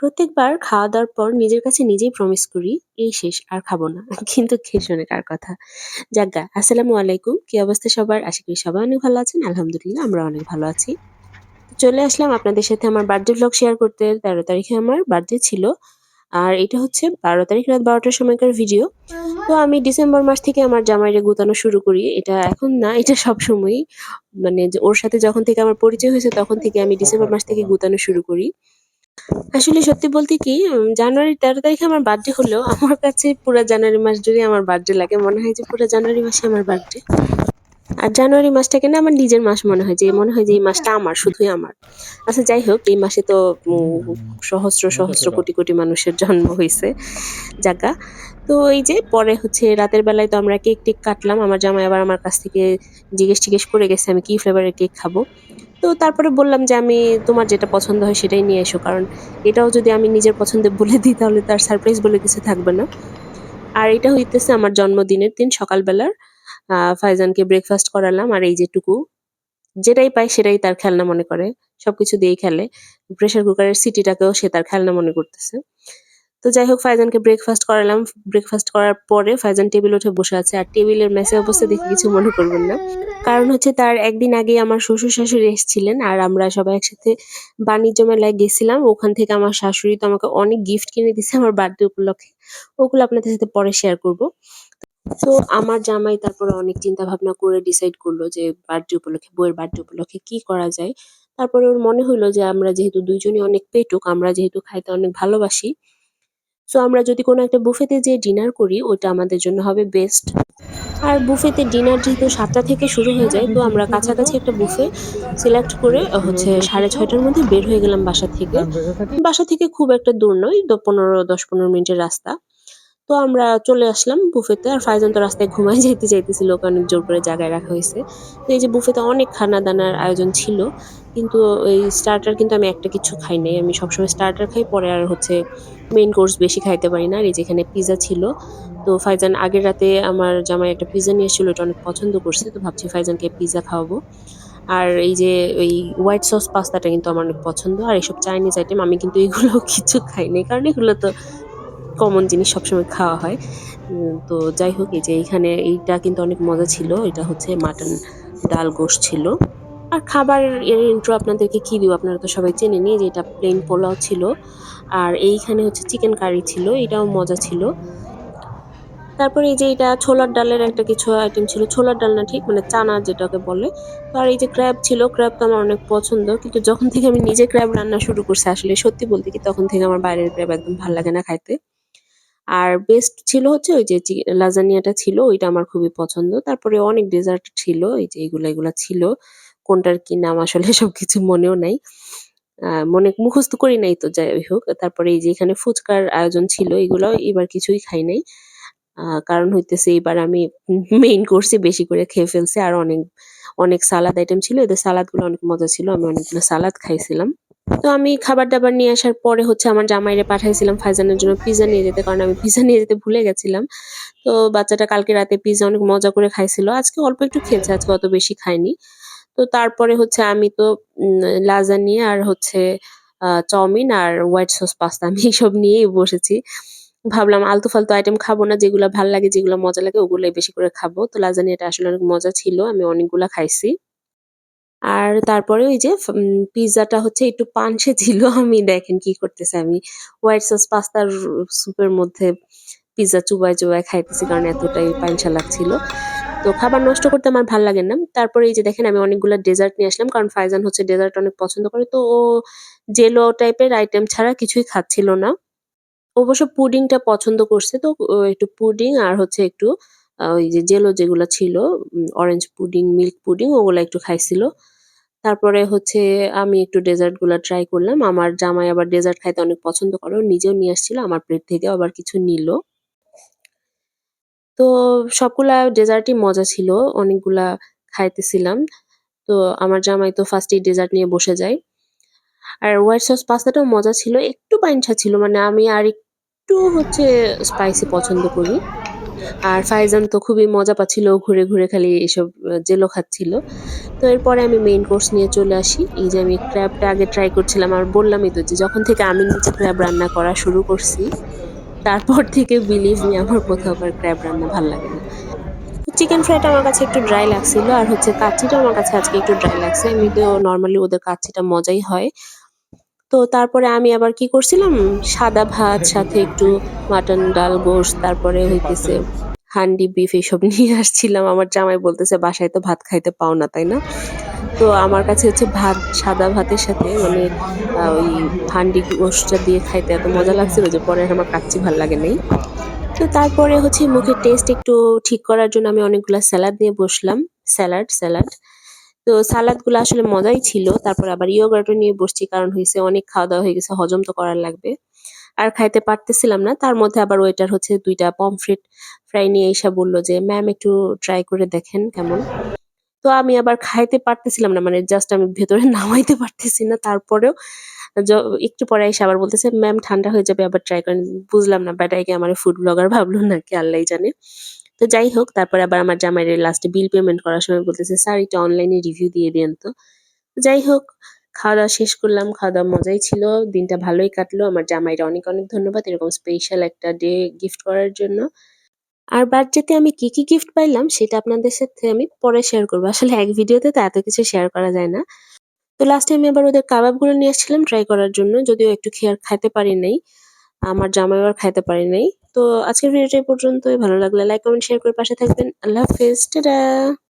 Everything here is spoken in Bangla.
প্রত্যেকবার খাওয়া-দাওয়ার পর নিজের কাছে নিজেই প্রমিস করি, "এই শেষ আর খাব না।" কিন্তু কে শোনে কার কথা? যাকগে আসসালামু আলাইকুম। কি অবস্থা সবার? আশা করি সবাই অনেক ভালো আছেন। আলহামদুলিল্লাহ আমরা অনেক ভালো আছি। চলে আসলাম আপনাদের সাথে আমার বার্থডে ভ্লগ শেয়ার করতে। ১৩ তারিখে আমার বার্থডে ছিল। আর এটা হচ্ছে ১২ তারিখ রাত বারোটার সময়কার ভিডিও। তো আমি ডিসেম্বর মাস থেকে আমার জামাইরে গুতানো শুরু করি। এটা এখন না, এটা সব সবসময়ই। মানে ওর সাথে যখন থেকে আমার পরিচয় হয়েছে তখন থেকে আমি ডিসেম্বর মাস থেকে গুতানো শুরু করি। আসলে সত্যি বলতে কি জানুয়ারি তেরো ১৩ তারিখে আমার বার্থডে হলেও আমার কাছে পুরা জানুয়ারি মাস জুড়ে আমার বার্থডে লাগে। মনে হয় যে পুরো জানুয়ারি মাসে আমার বার্থডে। আর জানুয়ারি মাসটাকে না আমার নিজের মাস মনে হয় যে মনে হয় যে এই মাসটা আমার, শুধুই আমার। আচ্ছা যাই হোক এই মাসে তো সহস্র, সহস্র কোটি, কোটি মানুষের জন্ম হয়েছে যাকগা। তো এই যে পরে হচ্ছে রাতের বেলায় তো আমরা কেক-টেক কাটলাম। আমার জামাই আবার আমার কাছ থেকে জিজ্ঞেস-টিজ্ঞেস করে গেছে আমি কি ফ্লেভারের কেক খাব। তো তারপরে বললাম যে, "আমি তোমার যেটা পছন্দ হয় সেটাই নিয়ে এসো।" কারণ এটাও যদি আমি নিজের পছন্দের বলে দিই তাহলে তার সারপ্রাইজ বলে কিছু থাকবে না। আর এটা হইতেছে আমার জন্মদিনের দিন সকালবেলার। ফাইজানকে ব্রেকফাস্ট করালাম আর এই যে টুকু, যেটাই পায় সেটাই তার খেলনা মনে করে। সবকিছু দিয়েই খেলে। প্রেশার কুকারের সিটিটাকেও সে তার খেলনা মনে করতেছে। তো যাই হোক ফাইজানকে ব্রেকফাস্ট করালাম। ব্রেকফাস্ট করার পরে ফাইজান টেবিল উঠে বসে আছে। আর টেবিলের মেসে অবস্থা দেখে কিছু মনে করবেন না। কারণ হচ্ছে তার একদিন আগেই আমার শ্বশুর-শাশুড়ি এসেছিলেন। আর আমরা সবাই একসাথে বাণিজ্য মেলায় গেছিলাম। ওখান থেকে আমার শাশুড়ি তো আমাকে অনেক গিফট কিনে দিছে আমার বার্থডে উপলক্ষে। ওগুলো আপনাদের সাথে পরে শেয়ার করব। তো আমার জামাই তারপরে অনেক চিন্তা ভাবনা করে ডিসাইড করল যে বার্থডে উপলক্ষে বইয়ের বার্থডে উপলক্ষে কি করা যায়। তারপরে ওর মনে হইল যে আমরা যেহেতু ২ জনই অনেক পেটুক, আমরা যেহেতু খাইতে অনেক ভালোবাসি। সো আমরা যদি কোনো একটা বুফেতে যে ডিনার করি ওইটা আমাদের জন্য হবে বেস্ট। আর বুফেতে ডিনার যেহেতু সাতটা থেকে শুরু হয়ে যায় তো আমরা কাছাকাছি একটা বুফে সিলেক্ট করে হচ্ছে সাড়ে ছয়টার মধ্যে বের হয়ে গেলাম বাসা থেকে। বাসা থেকে খুব একটা দূর নয়, পনেরো দশ পনেরো মিনিটের রাস্তা। তো আমরা চলে আসলাম বুফেতে। আর ফাইজান তো রাস্তায় ঘুমায় যাইতে চাইতেছিল ওকে অনেক জোর করে জায়গায় রাখা হয়েছে তো এই যে বুফেতে অনেক খানা-দানার আয়োজন ছিল। কিন্তু এই স্টার্টার কিন্তু আমি একটা কিছু খাই নাই। আমি সবসময় স্টার্টার খাই, পরে আর হচ্ছে মেইন কোর্স বেশি খাইতে পারি না। আর এই যে এখানে পিজ্জা ছিল। তো ফাইজান আগের রাতে আমার জামাই একটা পিজ্জা নিয়ে এসেছিল, ওটা অনেক পছন্দ করছে। তো ভাবছি ফাইজানকে পিজ্জা খাওয়াবো। আর এই যে ওই হোয়াইট সস পাস্তাটা কিন্তু আমার অনেক পছন্দ। আর এইসব চাইনিজ আইটেম আমি কিন্তু এগুলো কিছু খাই নাই। কারণ এগুলো তো কমন জিনিস সবসময় খাওয়া হয়। তো যাই হোক, এই যে এইখানে এইটা কিন্তু অনেক মজা ছিল। এটা হচ্ছে মাটন ডাল গোশত ছিল। আর খাবার এর ইন্ট্রো আপনাদেরকে কী দিব আপনারা তো সবাই চেনেনই যে এটা প্লেন পোলাও ছিল। আর এইখানে হচ্ছে চিকেন কারি ছিল। এটাও মজা ছিল। তারপরে এই যে এটা ছোলার ডালের একটা কিছু আইটেম ছিল। ছোলার ডাল না ঠিক মানে চানা যেটাকে বলে। তো আর এই যে ক্র্যাব ছিল। ক্র্যাব তো আমার অনেক পছন্দ। কিন্তু যখন থেকে আমি নিজে ক্র্যাব রান্না শুরু করছি, আসলে সত্যি বলতে কি তখন থেকে আমার বাইরের ক্র্যাব একদম ভালো লাগে না খাইতে। আর বেস্ট ছিল হচ্ছে ওই যে লাজানিয়াটা ছিল ওইটা আমার খুবই পছন্দ। তারপরে অনেক ডেজার্ট ছিল। এই যে এগুলা, এগুলা ছিল। কোনটার কি নাম আসলে সবকিছু মনেও নাই। মনে মুখস্থ করি নাই তো যাই হোক। তারপরে এই যে এখানে ফুচকার আয়োজন ছিল। এগুলাও এবার কিছুই খাই নাই। কারণ হইতেছে এবার আমি মেইন কোর্সই বেশি করে খেয়ে ফেলছি। আর অনেক, অনেক সালাদ আইটেম ছিল। এদের সালাদগুলো অনেক মজা ছিল। আমি অনেকগুলো সালাদ খাইছিলাম। তো আমি খাবার-দাবার নিয়ে আসার পরে হচ্ছে আমার জামাইরে পাঠাইছিলাম ফাইজানের জন্য পিজ্জা নিয়ে যেতে। কারণ আমি পিজ্জা নিয়ে যেতে ভুলে গেছিলাম। তো বাচ্চাটা কালকে রাতে পিজ্জা অনেক মজা করে খাইছিল। আজকে অল্প একটু খেয়েছে, আজকে অত বেশি খায়নি। তো তারপরে হচ্ছে আমি তো উম লাজানিয়া আর হচ্ছে চাউমিন আর হোয়াইট সস পাস্তা আমি এইসব নিয়েই বসেছি। ভাবলাম আলতু-ফালতু আইটেম খাব না। যেগুলা ভালো লাগে, যেগুলা মজা লাগে ওগুলোই বেশি করে খাব। তো লাজানিয়াটা আসলে অনেক মজা ছিল। আমি অনেকগুলা খাইছি। আর তারপরে ওই যে পিজ্জাটা হচ্ছে একটু পানসে ছিল। আমি দেখেন কি করতেছি আমি হোয়াইট সস পাস্তার স্যুপের মধ্যে পিজ্জা চুবায়, চুবায় খাইতেছি কারণ এতটাই পানসা লাগছিল। তো খাবার নষ্ট করতে আমার ভালো লাগে না। তারপরে এই যে দেখেন আমি অনেকগুলা ডেজার্ট নিয়ে আসলাম। কারণ ফাইজান হচ্ছে ডেজার্ট অনেক পছন্দ করে। তো ও জেলো টাইপের আইটেম ছাড়া কিছুই খাচ্ছিল না। অবশ্য পুডিংটা পছন্দ করছে। তো একটু পুডিং আর হচ্ছে একটু ওই যে জেলো যেগুলো ছিল অরেঞ্জ পুডিং, মিল্ক পুডিং ওগুলো একটু খাইছিল। তারপরে হচ্ছে আমি একটু ডেজার্টগুলা ট্রাই করলাম। আমার জামাই আবার ডেজার্ট খাইতে অনেক পছন্দ করে। নিজেও নিয়ে আসছিল। আমার প্লেট থেকেও আবার কিছু নিল। তো সবগুলা ডেজার্টই মজা ছিল। অনেকগুলা খাইতেছিলাম। তো আমার জামাই তো ফার্স্ট ডেজার্ট নিয়ে বসে যায়। আর হোয়াইট সস পাস্তাটাও মজা ছিল। একটু পাইনসা ছিল। মানে আমি আরেকটু হচ্ছে স্পাইসি পছন্দ করি। আর ফাইজান তো খুবই মজা পাচ্ছিল ঘুরে, ঘুরে খালি এসব জেলো খাচ্ছিল। তো এরপরে আমি মেইন কোর্স নিয়ে চলে আসি। এই যে আমি ক্র্যাবটা আগে ট্রাই করছিলাম আর বললামই তো যে যখন থেকে আমি নিজে ক্র্যাব রান্না করা শুরু করছি, তারপর থেকে বিলিভ মি আমার কোথাও আর ক্র্যাব রান্না ভালো লাগে না। চিকেন ফ্রাইটা আমার কাছে একটু ড্রাই লাগছিল আর হচ্ছে কাচ্চিটাও আমার কাছে আজকে একটু ড্রাই লাগছে। এমনিতেও নর্মালি ওদের কাচ্চিটা মজাই হয়। তো তারপরে আমি আবার কি করছিলাম, সাদা ভাত সাথে একটু মাটন, ডাল, গোশত তারপরে হইতেছে হান্ডি বিফ এসব নিয়ে আসছিলাম। আমার জামাই বলতেছে, "বাসায় তো ভাত খাইতে পাও না, তাই না?" তো আমার কাছে হচ্ছে ভাত সাদা ভাতের সাথে মানে ওই হান্ডি গোশতটা দিয়ে খাইতে এত মজা লাগছিল যে পরে আমার কাচ্চি ভালো লাগে নাই। তো তারপরে হচ্ছে মুখের টেস্ট একটু ঠিক করার জন্য আমি অনেকগুলা স্যালাড নিয়ে বসলাম। Salad, salad. তো সালাদগুলো আসলে মজাই ছিল। তারপর আবার ইয়োগার্টও নিয়ে বসছি কারণ হয়েছে অনেক খাওয়া-দাওয়া হয়ে গেছে, হজম তো করার লাগবে। আর খাইতে পারতেছিলাম না। তার মধ্যে আবার ওয়েটার হচ্ছে ২ টা পমফ্রেট ফ্রাই নিয়ে আইসা বলল যে, "ম্যাম একটু ট্রাই করে দেখেন কেমন?" তো আমি আবার খাইতে পারতেছিলাম না। মানে জাস্ট আমি ভেতরে নামাইতে পারতেছি না। তারপরেও একটু পরে এসে আবার বলতেছে, "ম্যাম ঠান্ডা হয়ে যাবে আবার ট্রাই করেন।" বুঝলাম না ব্যাটায় কি আমারে ফুড ব্লগার ভাবলো নাকি আল্লাহই জানে। তো যাই হোক তারপরে আবার আমার জামাইরে লাস্টে বিল পেমেন্ট করার সময় বলতেছে, "স্যার এটা অনলাইনে রিভিউ দিয়ে দিয়েন তো।" যাই হোক খাওয়া-দাওয়া শেষ করলাম। খাওয়া-দাওয়া মজাই ছিল। দিনটা ভালোই কাটলো। আমার জামাইরে অনেক, অনেক ধন্যবাদ এরকম স্পেশাল একটা ডে গিফট করার জন্য। আর বার্থডেতে আমি কি, কি গিফট পাইলাম সেটা আপনাদের সাথে আমি পরে শেয়ার করব আসলে এক ভিডিওতে তো এত কিছু শেয়ার করা যায় না। তো লাস্টে আমি আবার ওদের কাবাবগুলো নিয়ে আসছিলাম ট্রাই করার জন্য। যদিও একটু খেয়ার খাইতে পারি নাই। আমার জামাইও আর খাইতে পারি নাই। তো আজকের ভিডিওটা এই পর্যন্তই। ভালো লাগলে লাইক, কমেন্ট, শেয়ার করে পাশে থাকবেন। আল্লাহ হাফেজ। টাটা।